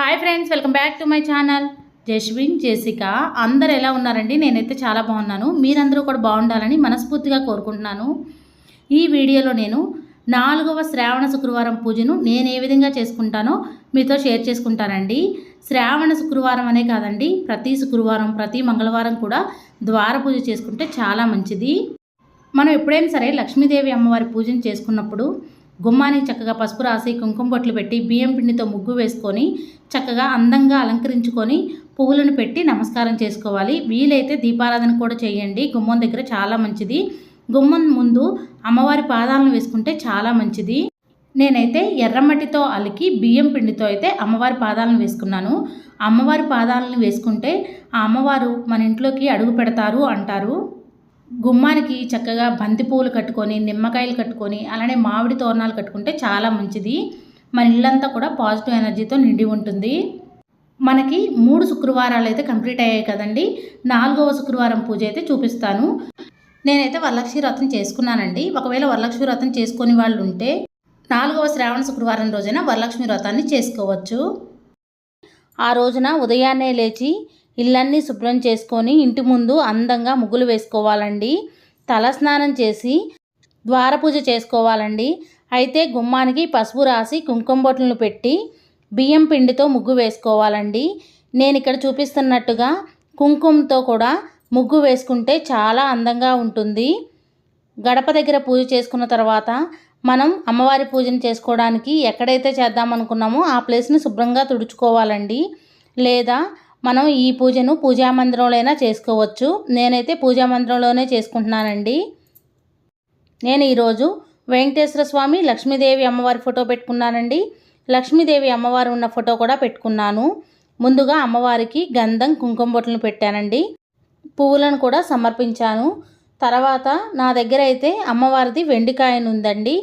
Hi friends welcome back to my channel. Jaswin Jessica అందరు ఎలా ఉన్నారండి? నేనైతే చాలా బాగున్నాను. మీరందరూ కూడా బాగుండాలని మనస్ఫూర్తిగా కోరుకుంటున్నాను. ఈ వీడియోలో నేను నాలుగవ శ్రావణ శుక్రవారం పూజను నేను ఏ విధంగా చేసుకుంటానో మీతో షేర్ చేసుకుంటానండి. శ్రావణ శుక్రవారం అనే కాదండి ప్రతి శుక్రవారం ప్రతి మంగళవారం కూడా ద్వార పూజ చేసుకుంటే చాలా మంచిది. మనం ఎప్పుడైనా సరే లక్ష్మీదేవి అమ్మవారి పూజను చేసుకున్నప్పుడు గుమ్మానికి చక్కగా పసుపు రాసి కుంకుమ బొట్లు పెట్టి బియ్యం పిండితో ముగ్గు వేసుకొని చక్కగా అందంగా అలంకరించుకొని పువ్వులను పెట్టి నమస్కారం చేసుకోవాలి. వీలైతే దీపారాధన కూడా చేయండి. గుమ్మం దగ్గర చాలా మంచిది. గుమ్మం ముందు అమ్మవారి పాదాలను వేసుకుంటే చాలా మంచిది. నేనైతే ఎర్రమట్టితో అలికి బియ్యం పిండితో అయితే అమ్మవారి పాదాలను వేసుకున్నాను. అమ్మవారి పాదాలను వేసుకుంటే ఆ అమ్మవారు మన ఇంట్లోకి అడుగు పెడతారు అంటారు. గుమ్మానికి చక్కగా బంతి కట్టుకొని నిమ్మకాయలు కట్టుకొని అలానే మామిడి తోరణాలు కట్టుకుంటే చాలా మంచిది. మన ఇల్లంతా కూడా పాజిటివ్ ఎనర్జీతో నిండి ఉంటుంది. మనకి మూడు శుక్రవారాలు అయితే కంప్లీట్ అయ్యాయి కదండి. నాలుగవ శుక్రవారం పూజ అయితే చూపిస్తాను. నేనైతే వరలక్ష్మి వ్రతం చేసుకున్నానండి. ఒకవేళ వరలక్ష్మి వ్రతం చేసుకుని వాళ్ళు ఉంటే నాలుగవ శ్రావణ శుక్రవారం రోజున వరలక్ష్మి వ్రతాన్ని చేసుకోవచ్చు. ఆ రోజున ఉదయాన్నే లేచి ఇల్లన్నీ శుభ్రం చేసుకొని ఇంటి ముందు అందంగా ముగ్గులు వేసుకోవాలండి. తలస్నానం చేసి ద్వారపూజ చేసుకోవాలండి. అయితే గుమ్మానికి పసుపు రాసి కుంకుమ బొట్లను పెట్టి బియ్యం పిండితో ముగ్గు వేసుకోవాలండి. నేను ఇక్కడ చూపిస్తున్నట్టుగా కుంకుమతో కూడా ముగ్గు వేసుకుంటే చాలా అందంగా ఉంటుంది. గడప దగ్గర పూజ చేసుకున్న తర్వాత మనం అమ్మవారి పూజను చేసుకోవడానికి ఎక్కడైతే చేద్దామనుకున్నామో ఆ ప్లేస్ని శుభ్రంగా తుడుచుకోవాలండి. లేదా మనం ఈ పూజను పూజా మందిరంలో చేసుకోవచ్చు. నేనైతే పూజా మందిరంలోనే చేసుకుంటున్నానండి. నేను ఈరోజు వెంకటేశ్వర స్వామి లక్ష్మీదేవి అమ్మవారి ఫోటో పెట్టుకున్నానండి. లక్ష్మీదేవి అమ్మవారు ఉన్న ఫోటో కూడా పెట్టుకున్నాను. ముందుగా అమ్మవారికి గంధం కుంకుమ బొట్టలను పెట్టానండి. పువ్వులను కూడా సమర్పించాను. తర్వాత నా దగ్గర అయితే అమ్మవారిది వెండికాయను ఉందండి.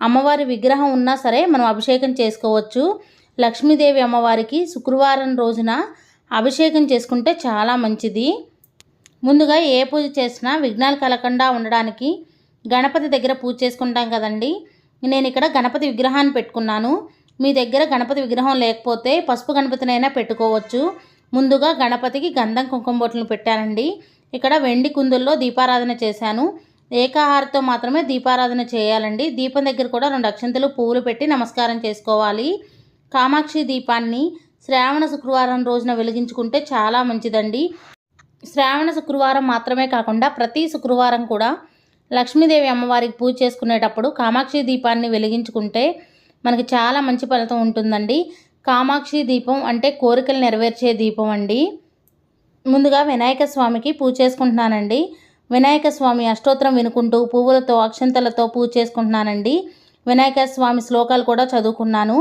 అమ్మవారి విగ్రహం ఉన్నా సరే మనం అభిషేకం చేసుకోవచ్చు. లక్ష్మీదేవి అమ్మవారికి శుక్రవారం రోజున అభిషేకం చేసుకుంటే చాలా మంచిది. ముందుగా ఏ పూజ చేసినా విఘ్నాలు కలగకుండా ఉండడానికి గణపతి దగ్గర పూజ చేసుకుంటాం కదండి. నేను ఇక్కడ గణపతి విగ్రహాన్ని పెట్టుకున్నాను. మీ దగ్గర గణపతి విగ్రహం లేకపోతే పసుపు గణపతినైనా పెట్టుకోవచ్చు. ముందుగా గణపతికి గంధం కుంకుమ బొట్లను పెట్టానండి. ఇక్కడ వెండి కుందుల్లో దీపారాధన చేశాను. ఏకాహారతో మాత్రమే దీపారాధన చేయాలండి. దీపం దగ్గర కూడా రెండు అక్షంతలు పువ్వులు పెట్టి నమస్కారం చేసుకోవాలి. కామాక్షి దీపాన్ని శ్రావణ శుక్రవారం రోజున వెలిగించుకుంటే చాలా మంచిదండి. శ్రావణ శుక్రవారం మాత్రమే కాకుండా ప్రతి శుక్రవారం కూడా లక్ష్మీదేవి అమ్మవారికి పూజ చేసుకునేటప్పుడు కామాక్షి దీపాన్ని వెలిగించుకుంటే మనకి చాలా మంచి ఫలితం ఉంటుందండి. కామాక్షి దీపం అంటే కోరికలు నెరవేర్చే దీపం అండి. ముందుగా వినాయక స్వామికి పూజ చేసుకుంటున్నానండి. వినాయక స్వామి అష్టోత్తరం వినుకుంటూ పువ్వులతో అక్షంతలతో పూజ చేసుకుంటున్నానండి. వినాయక స్వామి శ్లోకాలు కూడా చదువుకున్నాను.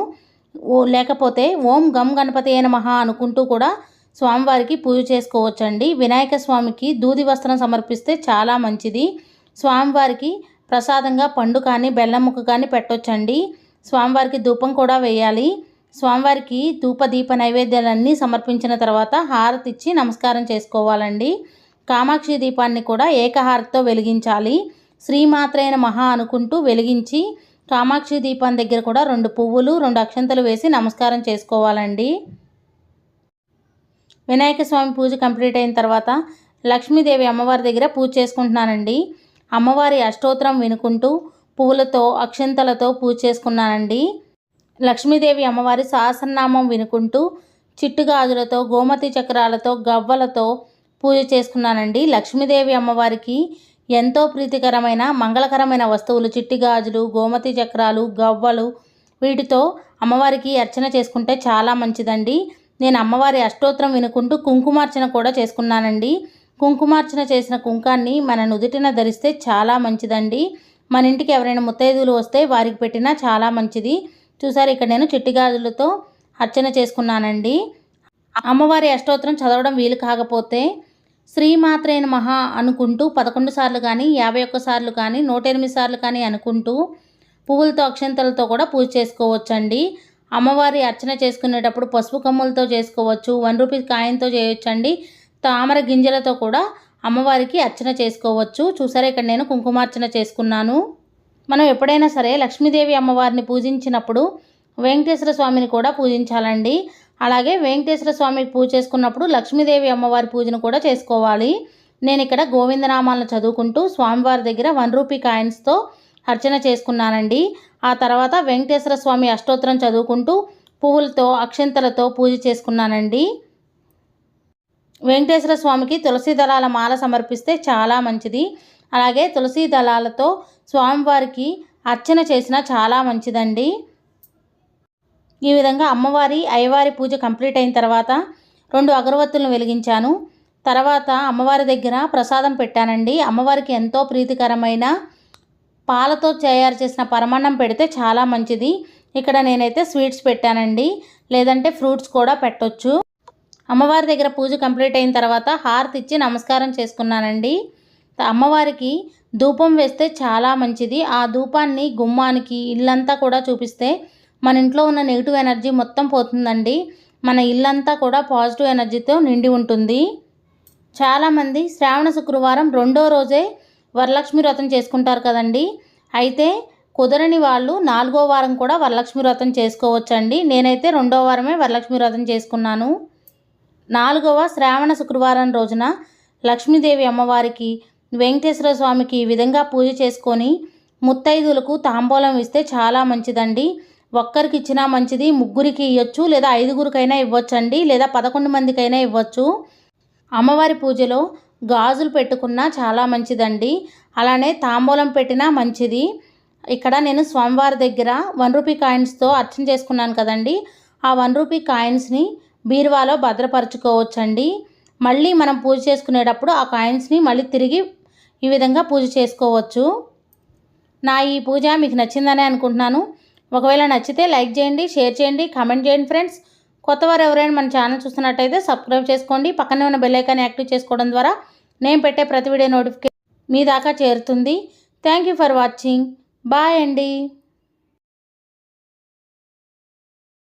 లేకపోతే ఓం గమ్ గణపతి అయిన మహా అనుకుంటూ కూడా స్వామివారికి పూజ చేసుకోవచ్చండి. వినాయక స్వామికి దూది వస్త్రం సమర్పిస్తే చాలా మంచిది. స్వామివారికి ప్రసాదంగా పండు కానీ బెల్లం ముక్క కానీ పెట్టొచ్చండి. స్వామివారికి ధూపం కూడా వేయాలి. స్వామివారికి ధూప దీప నైవేద్యాలన్నీ సమర్పించిన తర్వాత హారతి ఇచ్చి నమస్కారం చేసుకోవాలండి. కామాక్షి దీపాన్ని కూడా ఏకహారతితో వెలిగించాలి. శ్రీమాత్రైన మహా అనుకుంటూ వెలిగించి కామాక్షి దీపం దగ్గర కూడా రెండు పువ్వులు రెండు అక్షంతలు వేసి నమస్కారం చేసుకోవాలండి. వినాయక స్వామి పూజ కంప్లీట్ అయిన తర్వాత లక్ష్మీదేవి అమ్మవారి దగ్గర పూజ చేసుకుంటున్నానండి. అమ్మవారి అష్టోత్తరం వినుకుంటూ పువ్వులతో అక్షంతలతో పూజ చేసుకున్నానండి. లక్ష్మీదేవి అమ్మవారి సహస్రనామం వినుకుంటూ చిట్టుగాజులతో గోమతి చక్రాలతో గవ్వలతో పూజ చేసుకున్నానండి. లక్ష్మీదేవి అమ్మవారికి ఎంతో ప్రీతికరమైన మంగళకరమైన వస్తువులు చిట్టి గాజులు గోమతి చక్రాలు గవ్వలు వీటితో అమ్మవారికి అర్చన చేసుకుంటే చాలా మంచిదండి. నేను అమ్మవారి అష్టోత్తరం వినుకుంటూ కుంకుమార్చన కూడా చేసుకున్నానండి. కుంకుమార్చన చేసిన కుంకాన్ని మన నుదుటిన ధరిస్తే చాలా మంచిదండి. మన ఇంటికి ఎవరైనా ముత్తైదువులు వస్తే వారికి పెట్టినా చాలా మంచిది. చూసారు ఇక్కడ నేను చిట్టి గాజులతో అర్చన చేసుకున్నానండి. అమ్మవారి అష్టోత్తరం చదవడం వీలు కాకపోతే శ్రీమాత్రేన మహా అనుకుంటూ పదకొండు సార్లు కానీ యాభై ఒక్క సార్లు కానీ నూట ఎనిమిది సార్లు కానీ అనుకుంటూ పువ్వులతో అక్షంతలతో కూడా పూజ చేసుకోవచ్చండి. అమ్మవారి అర్చన చేసుకునేటప్పుడు పసుపు కమ్ములతో చేసుకోవచ్చు వన్ రూపీస్ కాయంతో చేయొచ్చండి. తామర గింజలతో కూడా అమ్మవారికి అర్చన చేసుకోవచ్చు. చూసారా ఇక్కడ నేను కుంకుమార్చన చేసుకున్నాను. మనం ఎప్పుడైనా సరే లక్ష్మీదేవి అమ్మవారిని పూజించినప్పుడు వెంకటేశ్వర స్వామిని కూడా పూజించాలండి. అలాగే వెంకటేశ్వర స్వామికి పూజ చేసుకున్నప్పుడు లక్ష్మీదేవి అమ్మవారి పూజను కూడా చేసుకోవాలి. నేను ఇక్కడ గోవిందనామాలను చదువుకుంటూ స్వామివారి దగ్గర వన్ రూపీ కాయిన్స్తో అర్చన చేసుకున్నానండి. ఆ తర్వాత వెంకటేశ్వర స్వామి అష్టోత్తరం చదువుకుంటూ పువ్వులతో అక్షంతలతో పూజ చేసుకున్నానండి. వెంకటేశ్వర స్వామికి తులసి దళాల మాల సమర్పిస్తే చాలా మంచిది. అలాగే తులసి దళాలతో స్వామివారికి అర్చన చేసిన చాలా మంచిదండి. ఈ విధంగా అమ్మవారి అయ్యవారి పూజ కంప్లీట్ అయిన తర్వాత రెండు అగరవత్తులను వెలిగించాను. తర్వాత అమ్మవారి దగ్గర ప్రసాదం పెట్టానండి. అమ్మవారికి ఎంతో ప్రీతికరమైన పాలతో తయారు చేసిన పరమాన్నం పెడితే చాలా మంచిది. ఇక్కడ నేనైతే స్వీట్స్ పెట్టానండి. లేదంటే ఫ్రూట్స్ కూడా పెట్టొచ్చు. అమ్మవారి దగ్గర పూజ కంప్లీట్ అయిన తర్వాత హారతి ఇచ్చి నమస్కారం చేసుకున్నానండి. అమ్మవారికి ధూపం వేస్తే చాలా మంచిది. ఆ ధూపాన్ని గుమ్మానికి ఇల్లంతా కూడా చూపిస్తే మన ఇంట్లో ఉన్న నెగిటివ్ ఎనర్జీ మొత్తం పోతుందండి. మన ఇల్లంతా కూడా పాజిటివ్ ఎనర్జీతో నిండి ఉంటుంది. చాలామంది శ్రావణ శుక్రవారం రెండో రోజే వరలక్ష్మి వ్రతం చేసుకుంటారు కదండి. అయితే కుదరని వాళ్ళు నాలుగో వారం కూడా వరలక్ష్మి వ్రతం చేసుకోవచ్చండి. నేనైతే రెండో వారమే వరలక్ష్మి వ్రతం చేసుకున్నాను. నాలుగవ శ్రావణ శుక్రవారం రోజున లక్ష్మీదేవి అమ్మవారికి వెంకటేశ్వర స్వామికి ఈ విధంగా పూజ చేసుకొని ముత్తైదులకు తాంబూలం ఇస్తే చాలా మంచిదండి. ఒక్కరికి ఇచ్చినా మంచిది ముగ్గురికి ఇవ్వచ్చు లేదా ఐదుగురికైనా ఇవ్వచ్చండి లేదా పదకొండు మందికైనా ఇవ్వచ్చు. అమ్మవారి పూజలో గాజులు పెట్టుకున్నా చాలా మంచిదండి. అలానే తాంబూలం పెట్టినా మంచిది. ఇక్కడ నేను స్వామివారి దగ్గర వన్ రూపీ కాయిన్స్తో అర్చన చేసుకున్నాను కదండి. ఆ వన్ రూపీ కాయిన్స్ని బీరువాలో భద్రపరచుకోవచ్చండి. మళ్ళీ మనం పూజ చేసుకునేటప్పుడు ఆ కాయిన్స్ని మళ్ళీ తిరిగి ఈ విధంగా పూజ చేసుకోవచ్చు. నా ఈ పూజ మీకు నచ్చిందనే అనుకుంటున్నాను. ఒకవేళ నచ్చితే లైక్ చేయండి షేర్ చేయండి కామెంట్ చేయండి ఫ్రెండ్స్. కొత్తవారు ఎవరైనా మన ఛానల్ చూస్తున్నట్టయితే సబ్స్క్రైబ్ చేసుకోండి. పక్కనే ఉన్న బెల్ యాక్టివ్ చేసుకోవడం ద్వారా నేను పెట్టే ప్రతి వీడియో నోటిఫికేషన్ మీ దాకా చేరుతుంది. Thank you for watching. Bye అండి.